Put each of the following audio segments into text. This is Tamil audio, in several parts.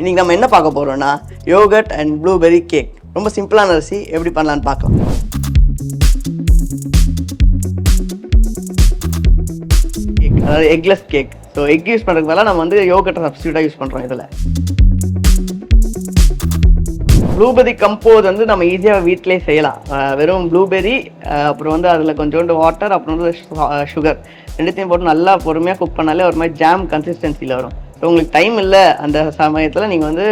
இன்றைக்கி நம்ம என்ன பார்க்க போகிறோம்னா யோகட் அண்ட் ப்ளூபெர்ரி கேக் ரொம்ப சிம்பிளான அரிசி எப்படி பண்ணலான்னு பார்க்கலாம். கேக் அதாவது eggless cake so egg use பண்ணுறதுக்கு பதிலா நம்ம வந்து யோகட்டை சப்ஸ்டியூட்டாக யூஸ் பண்ணுறோம் இதில். ப்ளூபெரி கம்போஸ் வந்து நம்ம ஈஸியாக வீட்டிலே செய்யலாம். வெறும் ப்ளூபெரி அப்புறம் வந்து அதில் கொஞ்சோண்டு வாட்டர் அப்புறம் வந்து சுகர் ரெண்டுத்தையும் போட்டு நல்லா பொறுமையாக குக் பண்ணாலே ஒரு மாதிரி ஜாம் கன்சிஸ்டன்சியில் வரும். ஸோ உங்களுக்கு டைம் இல்லை அந்த சமயத்தில் நீங்கள் வந்து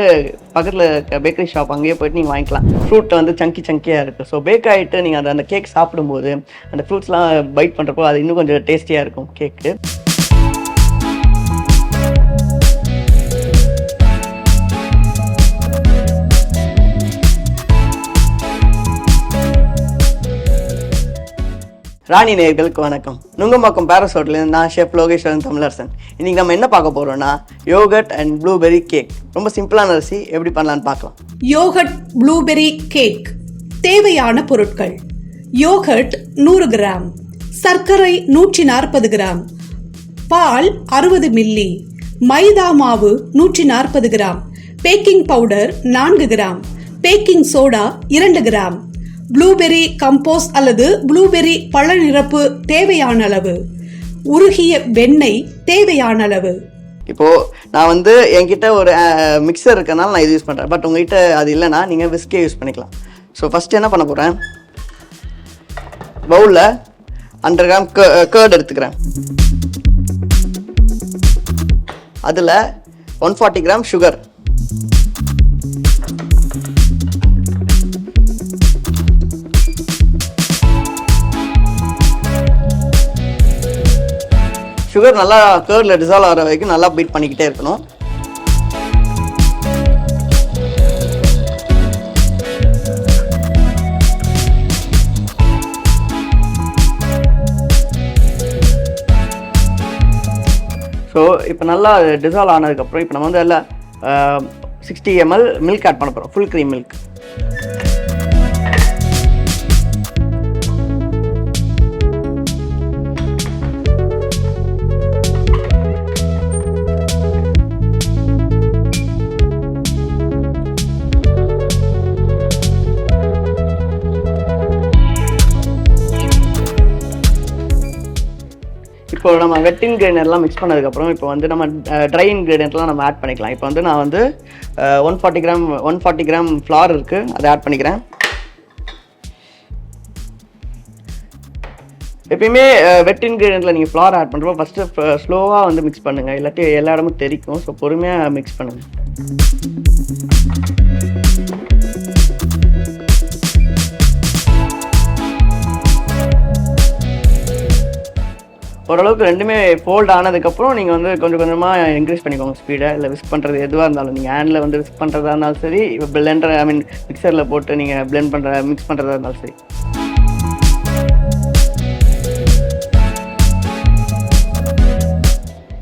பக்கத்தில் இருக்க பேக்கரி ஷாப் அங்கேயே போயிட்டு நீங்கள் வாங்கிக்கலாம். ஃப்ரூட் வந்து சங்கி சங்கியாக இருக்குது ஸோ பேக் ஆகிட்டு நீங்கள் அந்த அந்த கேக் சாப்பிடும்போது அந்த ஃப்ரூட்ஸ்லாம் பைட் பண்ணுறப்போ அது இன்னும் கொஞ்சம் டேஸ்டியாக இருக்கும் கேக்கு ராணி நேயர்களுக்கு வணக்கம். நுங்கம்பாக்கம் பேரஸ் ஹோட்டலேருந்து நான் ஷெஃப் லோகேஸ்வரன் தமிழரசன். இன்னைக்கு நம்ம என்ன பார்க்க போறோம்னா யோகட் அண்ட் ப்ளூபெர்ரி கேக் ரொம்ப சிம்பிளான அரிசி எப்படி பண்ணலான்னு பார்க்கலாம். யோகட் ப்ளூபெர்ரி கேக் தேவையான பொருட்கள். யோகட் நூறு கிராம். சர்க்கரை நூற்றி நாற்பது கிராம். பால் அறுபது மில்லி மைதா மாவு நூற்றி நாற்பது கிராம். பேக்கிங் பவுடர் நான்கு கிராம். பேக்கிங் சோடா இரண்டு கிராம். ப்ளூபெர்ரி கம்போஸ் அல்லது ப்ளூபெர்ரி பழ நிரப்பு தேவையான அளவு. உருகிய வெண்ணெய் தேவையான அளவு. இப்போ நான் வந்து என்கிட்ட ஒரு மிக்சர் இருக்கனால நான் இது யூஸ் பண்ணுறேன் பட் உங்ககிட்ட அது இல்லைன்னா நீங்கள் விஸ்கே யூஸ் பண்ணிக்கலாம். ஸோ ஃபஸ்ட்டு என்ன பண்ண போகிறேன் பவுலில் ஹண்ட்ரட் கிராம் கேர்டு எடுத்துக்கிறேன். அதில் one forty gram sugar sugar நல்லா கேர்டில் டிசால்வ் ஆகிற வரைக்கும் நல்லா பீட் பண்ணிக்கிட்டே இருக்கணும். ஸோ இப்போ நல்லா டிசால்வ் ஆனதுக்கப்புறம் இப்போ நம்ம வந்து எல்லாம் சிக்ஸ்டி எம்எல் மில்க் ஆட் பண்ண போகிறோம் ஃபுல் க்ரீம் மில்க் இப்போ நம்ம வெட் இன்க்ரீடியன்ட்லாம் மிக்ஸ் பண்ணதுக்கப்புறம் இப்போ வந்து நம்ம ட்ரை இன்க்ரீடியன்ட்லாம் நம்ம ஆட் பண்ணிக்கலாம். இப்போ வந்து நான் வந்து one forty gram one forty gram flour இருக்குது அதை ஆட் பண்ணிக்கிறேன். எப்பயுமே வெட் இன்க்ரீடியண்ட்டில் நீங்கள் ஃப்ளார் ஆட் பண்ணுறப்போ ஃபஸ்ட்டு ஸ்லோவாக வந்து மிக்ஸ் பண்ணுங்கள் இல்லாட்டி எல்லா இடமும் தெரிக்கும். ஸோ பொறுமையாக மிக்ஸ் பண்ணுங்கள் ஓரளவுக்கு ரெண்டுமே ஃபோல்ட் ஆனதுக்கப்புறம் நீங்கள் வந்து கொஞ்சம் கொஞ்சமாக இன்க்ரீஸ் பண்ணிக்கோங்க ஸ்பீடை இல்லை விஸ்க் பண்ணுறது எதுவாக இருந்தாலும் நீங்கள் ஹேண்டில் வந்து விஸ்க் பண்ணுறதா இருந்தாலும் சரி இப்போ பிளெண்டர் ஐ மீன் மிக்சரில் போட்டு நீங்கள் பிளெண்ட் பண்ணுற மிக்ஸ் பண்ணுறதா இருந்தாலும் சரி.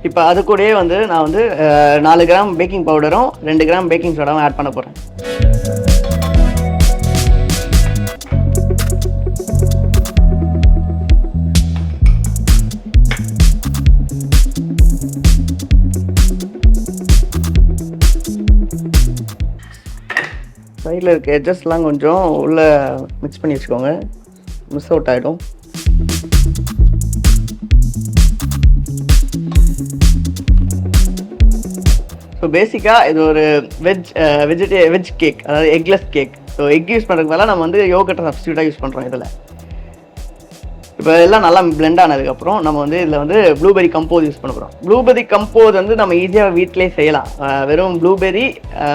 இப்போ அது கூடயே வந்து நான் வந்து நாலு கிராம் பேக்கிங் பவுடரும் ரெண்டு கிராம் பேக்கிங் சோடாவும் ஆட் பண்ண போகிறேன் சைடில் இருக்க எட்ஜஸ்லாம் கொஞ்சம் உள்ளே மிக்ஸ் பண்ணி வச்சுக்கோங்க. மிஸ் அவுட் ஆகிடும் ஸோ பேசிக்காக இது ஒரு வெஜ் வெஜிடே வெஜ் கேக் அதாவது eggless cake so egg use பண்ணுறதுக்கு பதிலா நம்ம வந்து யோகட்டை சப்ஸ்டியூட்டாக யூஸ் பண்ணுறோம் இதில். இப்போ எல்லாம் நல்லா பிளெண்ட் ஆனதுக்கப்புறம் நம்ம வந்து இதில் வந்து ப்ளூபெரி கம்போஸ் யூஸ் பண்ண போகிறோம் ப்ளூபெரி கம்போஸ் வந்து நம்ம ஈஸியாக வீட்டிலே செய்யலாம். வெறும் ப்ளூபெரி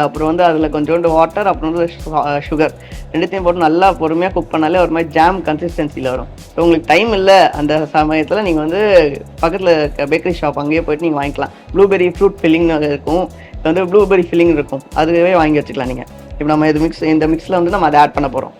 அப்புறம் வந்து அதில் கொஞ்சோண்டு வாட்டர் அப்புறம் வந்து சுகர் ரெண்டுத்தையும் போட்டு நல்லா பொறுமையாக குக் பண்ணாலே ஒரு மாதிரி ஜாம் கன்சிஸ்டன்சியில் வரும். ஸோ உங்களுக்கு டைம் இல்லை அந்த சமயத்தில் நீங்கள் வந்து பக்கத்தில் பேக்கரி ஷாப் அங்கேயே போயிட்டு நீங்கள் வாங்கிக்கலாம். ப்ளூபெரி ஃப்ரூட் ஃபில்லிங் இருக்கும். இப்போ வந்து ப்ளூபெர்ரி ஃபில்லிங் இருக்கும். அதுவே வாங்கி வச்சுக்கலாம் நீங்கள் இப்போ நம்ம இது மிக்ஸ் இந்த மிக்ஸில் வந்து நம்ம அதை ஆட் பண்ண போகிறோம்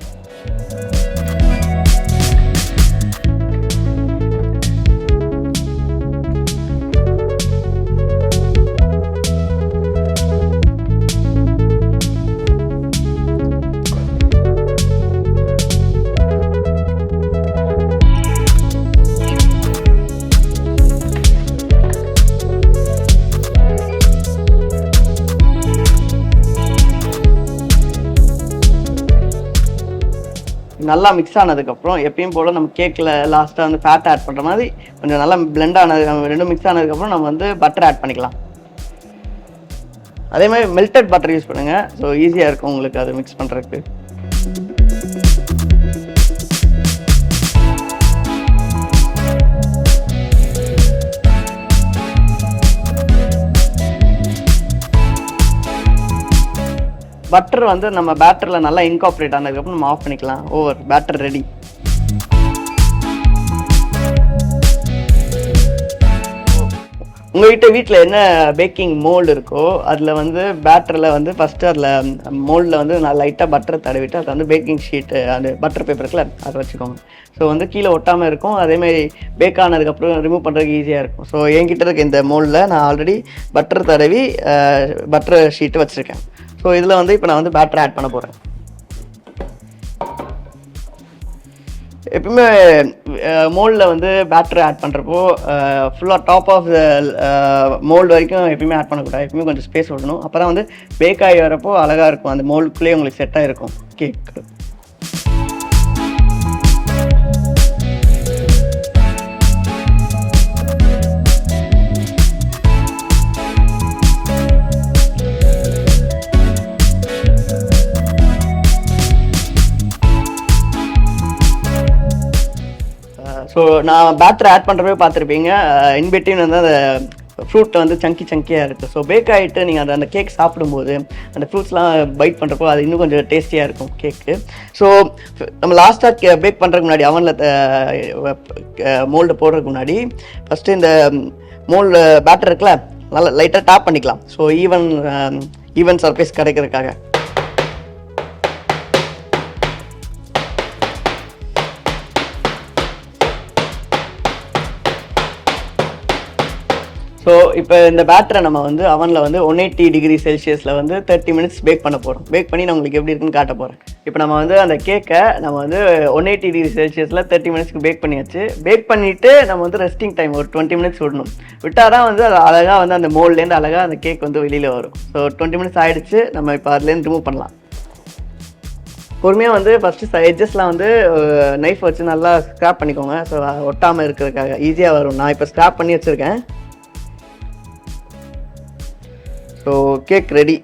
நல்லா மிக்ஸ் ஆனதுக்கப்புறம் எப்பயும் போல் நம்ம கேக்கில் லாஸ்ட்டாக வந்து ஃபேட் ஆட் பண்ணுற மாதிரி கொஞ்சம் நல்லா பிளெண்ட் ஆனது நம்ம ரெண்டும் மிக்ஸ் ஆனதுக்கப்புறம் நம்ம வந்து பட்டர் ஆட் பண்ணிக்கலாம். அதே மாதிரி மெல்டட் பட்டர் யூஸ் பண்ணுங்கள் ஸோ ஈஸியாக இருக்கும் உங்களுக்கு அது மிக்ஸ் பண்ணுறதுக்கு பட்டர் வந்து நம்ம பேட்டரில் நல்லா இன்காப்ரேட் ஆனதுக்கப்புறம் நம்ம ஆஃப் பண்ணிக்கலாம். ஓவர் பேட்டர் ரெடி உங்ககிட்ட வீட்டில் என்ன பேக்கிங் மோல்டு இருக்கோ அதில் வந்து பேட்டரில் வந்து ஃபஸ்ட்டு அதில் மோல்டில் வந்து நான் லைட்டாக பட்டரை தடவிட்டு அதை வந்து பேக்கிங் ஷீட்டு அந்த பட்டர் பேப்பர் இருக்குல்ல அதை வச்சுக்கோங்க. ஸோ வந்து கீழே ஒட்டாமல் இருக்கும். அதேமாதிரி பேக் ஆனதுக்கப்புறம் ரிமூவ் பண்ணுறதுக்கு ஈஸியாக இருக்கும். ஸோ என்கிட்ட இருக்க இந்த மோல்டில் நான் ஆல்ரெடி பட்டர் தடவி பட்டர் ஷீட்டு வச்சுருக்கேன். ஸோ இதில் வந்து இப்போ நான் வந்து பேட்டர் ஆட் பண்ண போகிறேன் எப்பயுமே மோல்டில் வந்து பேட்டரி ஆட் பண்ணுறப்போ ஃபுல்லாக டாப் ஆஃப் த மோல்டு வரைக்கும் எப்பயுமே ஆட் பண்ணக்கூடாது. எப்பயுமே கொஞ்சம் ஸ்பேஸ் விடணும் அப்போ தான் வந்து பேக் ஆகி வரப்போ அழகாக இருக்கும். அந்த மோல்டுக்குள்ளேயே உங்களுக்கு செட்டாக இருக்கும். கேக் ஸோ நான் பேட்டர் ஆட் பண்ணுறப்பே பார்த்துருப்பீங்க இன்பிட்வீன் வந்து அந்த ஃப்ரூட்டில் வந்து சங்கி சங்கியாக இருக்குது ஸோ பேக் ஆகிட்டு நீங்கள் அந்த அந்த கேக் சாப்பிடும்போது அந்த ஃப்ரூட்ஸ்லாம் பைட் பண்ணுறப்போ அது இன்னும் கொஞ்சம் டேஸ்டியாக இருக்கும் கேக்கு ஸோ நம்ம லாஸ்ட்டாக பேக் பண்ணுறதுக்கு முன்னாடி அவனில் மோல்டு போடுறதுக்கு முன்னாடி ஃபஸ்ட்டு இந்த மோல்டு பேட்டர் இருக்குல்ல நல்லா லைட்டாக டாப் பண்ணிக்கலாம். ஸோ ஈவன் ஈவன் சர்ஃபேஸ் கிடைக்கிறதுக்காக. ஸோ இப்போ இந்த பேட்டரை நம்ம வந்து அவனில் வந்து ஒன் எயிட்டி டிகிரி செல்சியஸில் வந்து தேர்ட்டி மினிட்ஸ் பேக் பண்ண போகிறோம் பேக் பண்ணி நான் உங்களுக்கு எப்படி இருக்குன்னு காட்ட போகிறேன் இப்போ நம்ம வந்து அந்த கேக்கை நம்ம வந்து ஒன் எயிட்டி டிகிரி செல்சியஸில் தேர்ட்டி மினிட்ஸ்க்கு பேக் பண்ணியாச்சு. பேக் பண்ணிவிட்டு நம்ம வந்து ரெஸ்டிங் டைம் ஒரு டுவெண்ட்டி மினிட்ஸ் விடணும். விட்டால் தான் வந்து அது அழகாக வந்து அந்த மோல்ட்லேருந்து அழகாக அந்த கேக் வந்து வெளியில் வரும். ஸோ டுவெண்ட்டி மினிட்ஸ் ஆகிடுச்சு நம்ம இப்போ அதுலேருந்து ரிமூவ் பண்ணலாம். பொறுமையாக வந்து ஃபஸ்ட்டு எட்ஜஸ்லாம் வந்து நைஃப் வச்சு நல்லா ஸ்க்ராப் பண்ணிக்கோங்க. ஸோ ஒட்டாமல் இருக்கிறதுக்காக ஈஸியாக வரும். நான் இப்போ ஸ்க்ராப் பண்ணி வச்சுருக்கேன். ஸோ கேக் ரெடி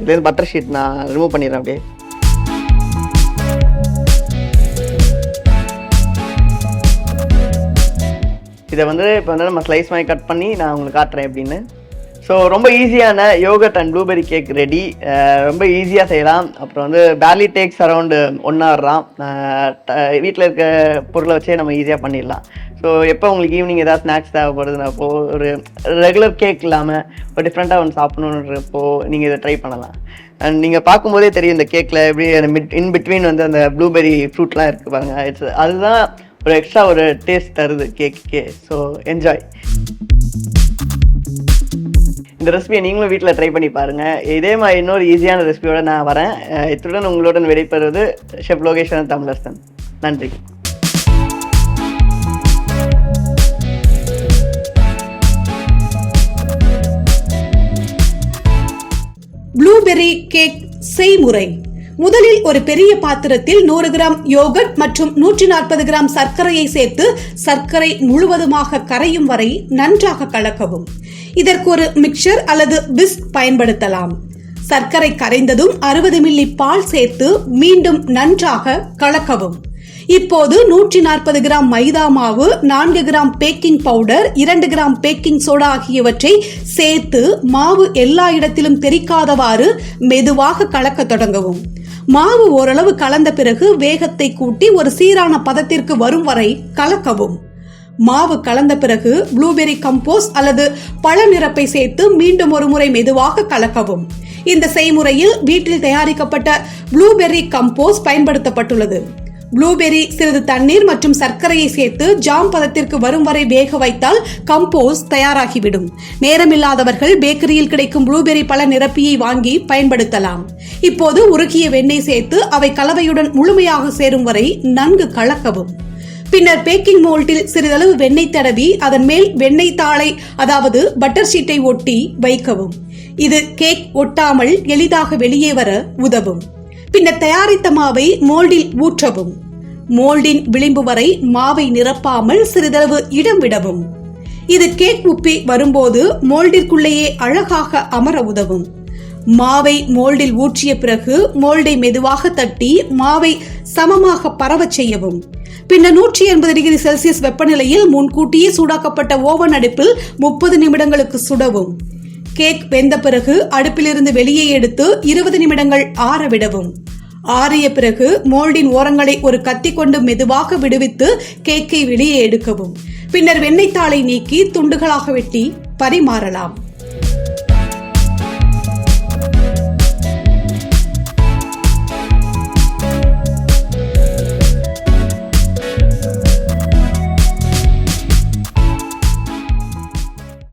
இதுலேருந்து பட்டர் ஷீட் நான் ரிமூவ் பண்ணிடுறேன் அப்படியே. இதை வந்து இப்போ வந்து நம்ம ஸ்லைஸ் மாதிரி கட் பண்ணி நான் உங்களுக்கு காட்டுறேன் எப்படின்னு. ஸோ ரொம்ப ஈஸியான yogurt and blueberry cake ready ரொம்ப ஈஸியாக செய்யலாம். அப்புறம் வந்து barely takes around one hour தான் வீட்டில் இருக்க பொருளை வச்சே நம்ம ஈஸியாக பண்ணிடலாம். ஸோ எப்போ உங்களுக்கு ஈவினிங் ஏதாவது ஸ்நாக்ஸ் தேவைப்படுதுன்னா அப்போ ஒரு ரெகுலர் கேக் இல்லாமல் ஒரு டிஃப்ரெண்ட்டாக ஒன்று சாப்பிடணுன்றப்போ நீங்கள் இதை ட்ரை பண்ணலாம். அண்ட் நீங்கள் பார்க்கும்போதே தெரியும் இந்த கேக்கில் எப்படி அந்த மிட் இன் பிட்வீன் வந்து அந்த ப்ளூபெரி ஃப்ரூட்லாம் இருக்குது பாருங்க. இட்ஸ் அதுதான் ஒரு எக்ஸ்ட்ரா ஒரு டேஸ்ட் தருது கேக்குக்கே ஸோ என்ஜாய் இந்த ரெசிபியை நீங்களும் வீட்டில் ட்ரை பண்ணி பாருங்கள் இதே மாதிரி இன்னொரு ஈஸியான ரெசிபியோடு நான் வரேன். இத்துடன் உங்களுடன் விடைபெறுவது ஷெஃப் லோகேஸ்வரன் தமிழரசன். நன்றி. ப்ளூபெர்ரி கேக் செய்முறை. முதலில் ஒரு பெரிய பாத்திரத்தில் நூறு கிராம் யோகட் மற்றும் நூற்றி நாற்பது கிராம் சர்க்கரையை சேர்த்து சர்க்கரை முழுவதுமாக கரையும் வரை நன்றாக கலக்கவும். இதற்கு ஒரு மிக்சர் அல்லது பிஸ்க் பயன்படுத்தலாம். சர்க்கரை கரைந்ததும் அறுபது மில்லி பால் சேர்த்து மீண்டும் நன்றாக கலக்கவும். இப்போது நூற்றி நாற்பது கிராம் மைதா மாவு நான்கு கிராம் பேக்கிங் பவுடர் இரண்டு கிராம் பேக்கிங் சோடா ஆகியவற்றை சேர்த்து மாவு எல்லா இடத்திலும் தெரிக்காதவாறு மெதுவாக கலக்க தொடங்கவும். மாவு ஓரளவு கலந்த பிறகு வேகத்தை கூட்டி ஒரு சீரான பதத்திற்கு வரும் வரை கலக்கவும். மாவு கலந்த பிறகு ப்ளூபெர்ரி கம்போஸ் அல்லது பழ நிரப்பை சேர்த்து மீண்டும் ஒரு முறை மெதுவாக கலக்கவும். இந்த செய்முறையில் வீட்டில் தயாரிக்கப்பட்ட ப்ளூபெர்ரி கம்போஸ் பயன்படுத்தப்பட்டுள்ளது. ப்ளூபெரி சிறிது தண்ணீர் மற்றும் சர்க்கரையை சேர்த்து ஜாம் பதத்திற்கு வரும் வரை வேக வைத்தால் கம்போஸ் தயாராகிவிடும். நேரமில்லாதவர்கள் பேக்கரியில் கிடைக்கும் ப்ளூபெரி பல நிரப்பியை வாங்கி பயன்படுத்தலாம். இப்போது உருகிய வெண்ணெய் சேர்த்து அவை கலவையுடன் முழுமையாக சேரும் வரை நன்கு கலக்கவும். பின்னர் பேக்கிங் மோல்டில் சிறிதளவு வெண்ணெய் தடவி அதன் மேல் வெண்ணெய் தாளை அதாவது பட்டர் ஷீட்டை ஒட்டி வைக்கவும். இது கேக் ஒட்டாமல் எளிதாக வெளியே வர உதவும். பின்னர் தயாரித்த மாவை மோல்டில் ஊற்றவும். மோல்டின் விளிம்பு வரை மாவை நிரப்பாமல் சிறிதளவு இடம் விடவும். இது கேக் உப்பி வரும்போது மோல்டிற்குள்ளேயே அழகாக அமர உதவும். மாவை மோல்டில் ஊற்றிய பிறகு மோல்டை மெதுவாக தட்டி மாவை சமமாக பரவச் செய்யவும். பின்னர் நூற்றி எண்பது டிகிரி செல்சியஸ் வெப்பநிலையில் முன்கூட்டியே சூடாக்கப்பட்ட ஓவன் அடுப்பில் முப்பது நிமிடங்களுக்கு சுடவும். கேக் வெந்த பிறகு அடுப்பிலிருந்து வெளியே எடுத்து இருபது நிமிடங்கள் ஆறவிடவும் ஆறிய பிறகு மோல்டின் ஓரங்களை ஒரு கத்தி கொண்டு மெதுவாக விடுவித்து கேக்கை வெளியே எடுக்கவும். பின்னர் வெண்ணெய் தாளை நீக்கி துண்டுகளாக வெட்டி பரிமாறலாம்.